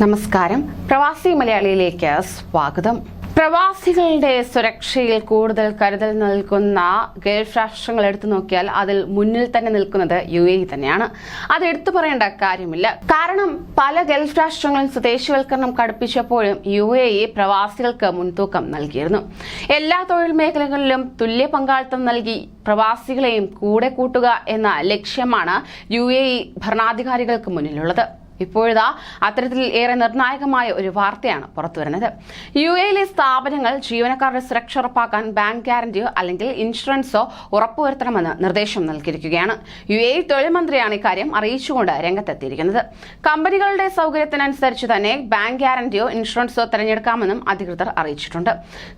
നമസ്കാരം. പ്രവാസി മലയാളിയിലേക്ക് സ്വാഗതം. പ്രവാസികളുടെ സുരക്ഷയിൽ കൂടുതൽ കരുതൽ നൽകുന്ന ഗൾഫ് രാഷ്ട്രങ്ങൾ എടുത്തു നോക്കിയാൽ അതിൽ മുന്നിൽ തന്നെ നിൽക്കുന്നത് യു എ തന്നെയാണ്. അത് എടുത്തു പറയേണ്ട കാര്യമില്ല. കാരണം പല ഗൾഫ് രാഷ്ട്രങ്ങളും സ്വദേശിവൽക്കരണം കടുപ്പിച്ചപ്പോഴും യു എ പ്രവാസികൾക്ക് മുൻതൂക്കം നൽകിയിരുന്നു. എല്ലാ തൊഴിൽ മേഖലകളിലും തുല്യ പങ്കാളിത്തം നൽകി പ്രവാസികളെയും കൂടെ കൂട്ടുക എന്ന ലക്ഷ്യമാണ് യു എ ഭരണാധികാരികൾക്ക് മുന്നിലുള്ളത്. ഇപ്പോഴിതാ അത്തരത്തിൽ ഏറെ നിർണായകമായ ഒരു വാർത്തയാണ് പുറത്തുവരുന്നത്. യു എയിലെ സ്ഥാപനങ്ങൾ ജീവനക്കാരുടെ സുരക്ഷ ഉറപ്പാക്കാൻ ബാങ്ക് ഗ്യാരണ്ടിയോ അല്ലെങ്കിൽ ഇൻഷുറൻസോ ഉറപ്പുവരുത്തണമെന്ന് നിർദ്ദേശം നൽകിയിരിക്കുകയാണ്. യു എ തൊഴിൽ മന്ത്രിയാണ് ഇക്കാര്യം അറിയിച്ചുകൊണ്ട് രംഗത്തെത്തിയിരിക്കുന്നത്. കമ്പനികളുടെ സൗകര്യത്തിനനുസരിച്ച് തന്നെ ബാങ്ക് ഗ്യാരണ്ടിയോ ഇൻഷുറൻസോ തിരഞ്ഞെടുക്കാമെന്നും അധികൃതർ അറിയിച്ചിട്ടുണ്ട്.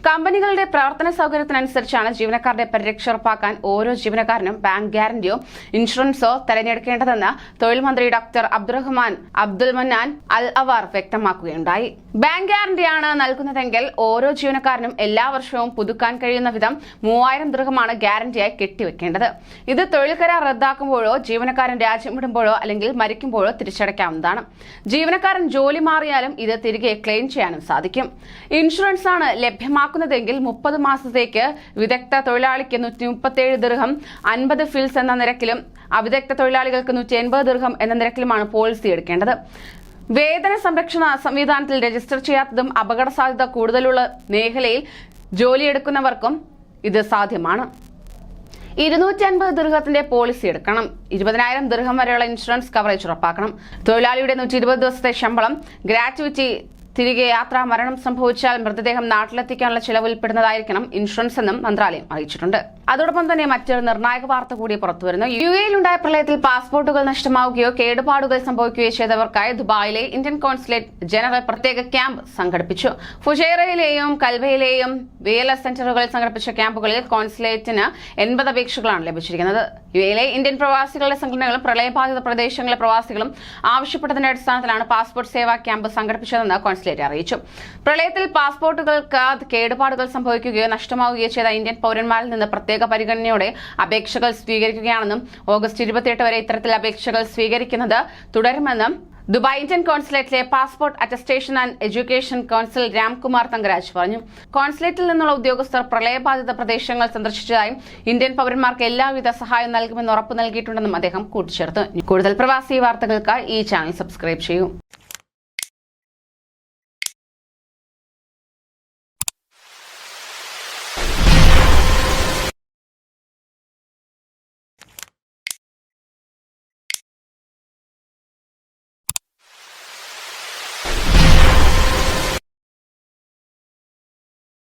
കമ്പനികളുടെ പ്രവർത്തന സൗകര്യത്തിനനുസരിച്ചാണ് ജീവനക്കാരുടെ പരിരക്ഷ ഉറപ്പാക്കാൻ ഓരോ ജീവനക്കാരനും ബാങ്ക് ഗ്യാരണ്ടിയോ ഇൻഷുറൻസോ തിരഞ്ഞെടുക്കേണ്ടതെന്ന് തൊഴിൽ മന്ത്രി doctor Abdulrahman Abdul Mannan Al Awar വ്യക്തമാക്കുകയുണ്ടായി. Bank ഗ്യാരണ്ടിയാണ് നൽകുന്നതെങ്കിൽ ഓരോ ജീവനക്കാരനും എല്ലാ വർഷവും പുതുക്കാൻ കഴിയുന്ന വിധം മൂവായിരം ദൃഹമാണ് ഗ്യാരണ്ടിയായി കെട്ടിവെക്കേണ്ടത്. ഇത് തൊഴിൽ കരാർ റദ്ദാക്കുമ്പോഴോ ജീവനക്കാരൻ രാജ്യം വിടുമ്പോഴോ അല്ലെങ്കിൽ മരിക്കുമ്പോഴോ തിരിച്ചടയ്ക്കാവുന്നതാണ്. ജീവനക്കാരൻ ജോലി മാറിയാലും ഇത് തിരികെ ക്ലെയിം ചെയ്യാനും സാധിക്കും. ഇൻഷുറൻസ് ആണ് ലഭ്യമാക്കുന്നതെങ്കിൽ മുപ്പത് മാസത്തേക്ക് വിദഗ്ധ തൊഴിലാളിക്ക് നൂറ്റി മുപ്പത്തേഴ് ദീർഘം അൻപത് ഫിൽസ് എന്ന നിരക്കിലും അവിദഗ്ധ തൊഴിലാളികൾക്ക് നൂറ്റി എൺപത് ദീർഘം എന്ന നിരക്കിലുമാണ് പോളിസി എടുക്കേണ്ടത്. വേതന സംരക്ഷണ സംവിധാനത്തിൽ രജിസ്റ്റർ ചെയ്യാത്തതും അപകട സാധ്യത കൂടുതലുള്ള മേഖലയിൽ ജോലിയെടുക്കുന്നവർക്കും ഇത് സാധ്യമാണ്. ഇരുന്നൂറ്റി അൻപത് ദീർഘത്തിന്റെ പോളിസി എടുക്കണം. ഇരുപതിനായിരം ദീർഘം വരെയുള്ള ഇൻഷുറൻസ് കവറേജ് ഉറപ്പാക്കണം. തൊഴിലാളിയുടെ നൂറ്റി ഇരുപത് ദിവസത്തെ ശമ്പളം ഗ്രാറ്റുവിറ്റി തിരികെ യാത്രാ മരണം സംഭവിച്ചാൽ മൃതദേഹം നാട്ടിലെത്തിക്കാനുള്ള ചെലവ് ഉൾപ്പെടുന്നതായിരിക്കണം ഇൻഷുറൻസ് എന്നും മന്ത്രാലയം അറിയിച്ചിട്ടുണ്ട്. അതോടൊപ്പം തന്നെ മറ്റൊരു നിർണായക വാർത്ത കൂടി പുറത്തുവരുന്നു. യു എയിലുണ്ടായ പ്രളയത്തിൽ പാസ്പോർട്ടുകൾ നഷ്ടമാവുകയോ കേടുപാടുകൾ സംഭവിക്കുകയോ ചെയ്തവർക്കായി ദുബായിലെ ഇന്ത്യൻ കോൺസുലേറ്റ് ജനറൽ പ്രത്യേക ക്യാമ്പ് സംഘടിപ്പിച്ചു. ഫുജേറയിലെയും കൽവയിലെയും വി എൽ എസ് സെന്ററുകളിൽ സംഘടിപ്പിച്ച ക്യാമ്പുകളിൽ കോൺസുലേറ്റിന് എൺപത് അപേക്ഷകളാണ് ലഭിച്ചിരിക്കുന്നത്. യു എയിലെ ഇന്ത്യൻ പ്രവാസികളുടെ സംഘടനകളും പ്രളയബാധിത പ്രദേശങ്ങളിലെ പ്രവാസികളും ആവശ്യപ്പെട്ടതിന്റെ അടിസ്ഥാനത്തിലാണ് പാസ്പോർട്ട് സേവാ ക്യാമ്പ് സംഘടിപ്പിച്ചതെന്ന് കോൺസുലേറ്റ് അറിയിച്ചു. പ്രളയത്തിൽ പാസ്പോർട്ടുകൾക്ക് കേടുപാടുകൾ സംഭവിക്കുകയോ നഷ്ടമാവുകയോ ചെയ്ത ഇന്ത്യൻ പൗരന്മാരിൽ നിന്ന് പ്രത്യേക പരിഗണനയോടെ അപേക്ഷകൾ സ്വീകരിക്കുകയാണെന്നും ഓഗസ്റ്റ് ഇരുപത്തിയെട്ട് വരെ ഇത്തരത്തിൽ അപേക്ഷകൾ സ്വീകരിക്കുന്നത് തുടരുമെന്നും Dubai Indian കോൺസുലേറ്റിലെ passport attestation and education council Ramkumar Thangaraj പറഞ്ഞു. കോൺസുലേറ്റിൽ നിന്നുള്ള ഉദ്യോഗസ്ഥർ പ്രളയബാധിത പ്രദേശങ്ങൾ സന്ദർശിച്ചതായും ഇന്ത്യൻ പൗരന്മാർക്ക് എല്ലാവിധ സഹായം നൽകുമെന്ന് ഉറപ്പു നൽകിയിട്ടുണ്ടെന്നും അദ്ദേഹം കൂട്ടിച്ചേർത്തു. കൂടുതൽ പ്രവാസി വാർത്തകൾക്കായി ഈ ചാനൽ സബ്സ്ക്രൈബ് ചെയ്യൂ.